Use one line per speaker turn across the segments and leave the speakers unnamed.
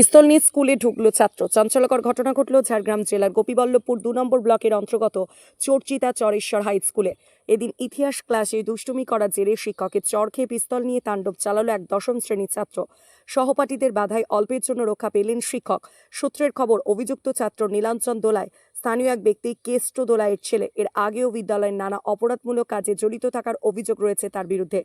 পিস্তল নিয়ে স্কুলে ঢুকলো ছাত্র। চাঞ্চল্যকর ঘটনা ঘটল ঝাড়গ্রাম জেলার গোপীবল্লভপুর দু নম্বর ব্লকের অন্তর্গত চোরচিতা চরেশ্বর হাই স্কুলে। এদিন ইতিহাস ক্লাসে দুষ্টুমি করার জেরে শিক্ষকের চর খেয়ে পিস্তল নিয়ে তাণ্ডব চালালো এক দশম শ্রেণির ছাত্র। সহপাঠীদের বাধায় অল্পের জন্য রক্ষা পেলেন শিক্ষক। সূত্রের খবর, অভিযুক্ত ছাত্র নীলাঞ্চন দোলায়। স্থানীয় এক ব্যক্তি কেষ্ট দোলায়ের ছেলে। এর আগেও বিদ্যালয়ের নানা অপরাধমূলক কাজে জড়িত থাকার অভিযোগ রয়েছে তার বিরুদ্ধে।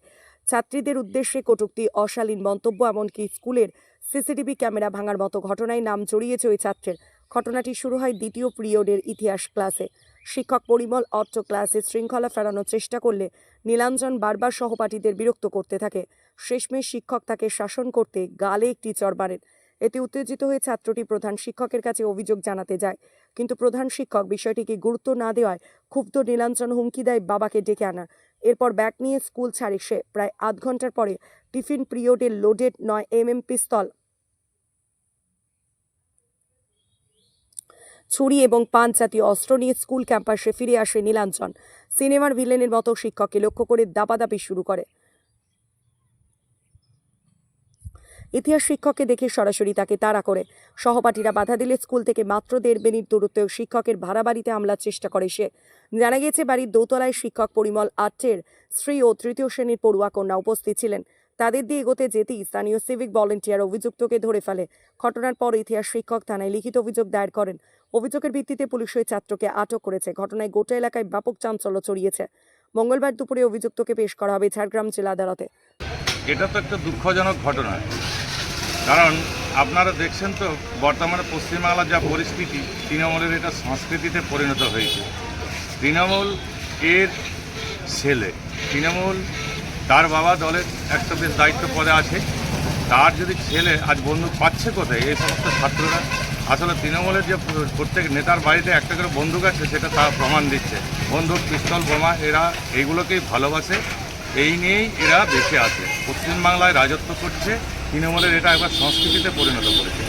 ছাত্রীদের উদ্দেশ্যে কটুক্তি, অশালীন মন্তব্য, এমনকি স্কুলের সিসিটিভি ক্যামেরা ভাঙার মতো ঘটনায় নাম জড়িয়েছে ওই ছাত্রের। ঘটনাটি শুরু হয় দ্বিতীয় পিরিয়ডের ইতিহাস ক্লাসে। শিক্ষক পরিমল অট্ট ক্লাসে শৃঙ্খলা ফেরানোর চেষ্টা করলে নীলাঞ্জন বারবার সহপাঠীদের বিরক্ত করতে থাকে। শেষমেশ শিক্ষক তাকে শাসন করতে গালে একটি চর মারেন। এতে উত্তেজিত হয়ে ছাত্রটি প্রধান শিক্ষকের কাছে অভিযোগ জানাতে যায়। কিন্তু প্রধান শিক্ষক বিষয়টিকে গুরুত্ব না দেওয়ায় ক্ষুব্ধ নীলাঞ্চন হুমকি দেয় বাবাকে ডেকে আনা। এরপর ব্যাগ নিয়ে স্কুল ছাড়ে সে। প্রায় আধ ঘণ্টার পরে টিফিন পিরিয়ডে লোডেড নয় এম এম পিস্তল। ছুরি এবং পান জাতীয় অস্ত্র নিয়ে স্কুল ক্যাম্পাসে ফিরে আসে নীলাঞ্চন। সিনেমার ভিলেনের মতো শিক্ষককে লক্ষ্য করে দাপাদাপি শুরু করে। ইতিহাস শিক্ষককে দেখে সরাসরি তাকে তাড়া করে। সহপাঠীরা বাধা দিলে স্কুল থেকে মাত্র দেড় মিনিট দূরত্বে শিক্ষকের ভাড়া বাড়িতে হামলার চেষ্টা করে সে। জানা গিয়েছে, বাড়ির দোতলায় শিক্ষক পরিমল আট্টের স্ত্রী ও তৃতীয় শ্রেণির পড়ুয়া কন্যা উপস্থিত ছিলেন। তাদের দিয়ে এগোতে যেতেই স্থানীয় সিভিক ভলেন্টিয়ার অভিযুক্তকে ধরে ফেলে। ঘটনার পর ইতিহাস শিক্ষক থানায় লিখিত অভিযোগ দায়ের করেন। অভিযোগের ভিত্তিতে পুলিশ ওই ছাত্রকে আটক করেছে। ঘটনায় গোটা এলাকায় ব্যাপক চাঞ্চল্য ছড়িয়েছে। মঙ্গলবার দুপুরে অভিযুক্তকে পেশ করা হবে ঝাড়গ্রাম জেলা আদালতে।
এটা তো একটা দুঃখজনক ঘটনা। কারণ আপনারা দেখছেন তো, বর্তমানে পশ্চিমবাংলার যা পরিস্থিতি, তৃণমূলের এটা সংস্কৃতিতে পরিণত হয়েছে। তৃণমূল এর ছেলে, তৃণমূল তার বাবা দলের একটা বেশ দায়িত্ব পদে আছে। তার যদি ছেলে আজ বন্দুক পাচ্ছে কোথায়, এই সমস্ত ছাত্ররা? আসলে তৃণমূলের যে প্রত্যেক নেতার বাড়িতে একটা করে বন্দুক আছে, সেটা তার প্রমাণ দিচ্ছে। বন্দুক, পিস্তল, বোমা, এরা এইগুলোকেই ভালোবাসে। এই নিয়েই এরা বেঁচে আছে। পশ্চিমবাংলায় রাজত্ব করছে তৃণমূলের এটা একবার সংস্কৃতিতে পরিণত করেছে।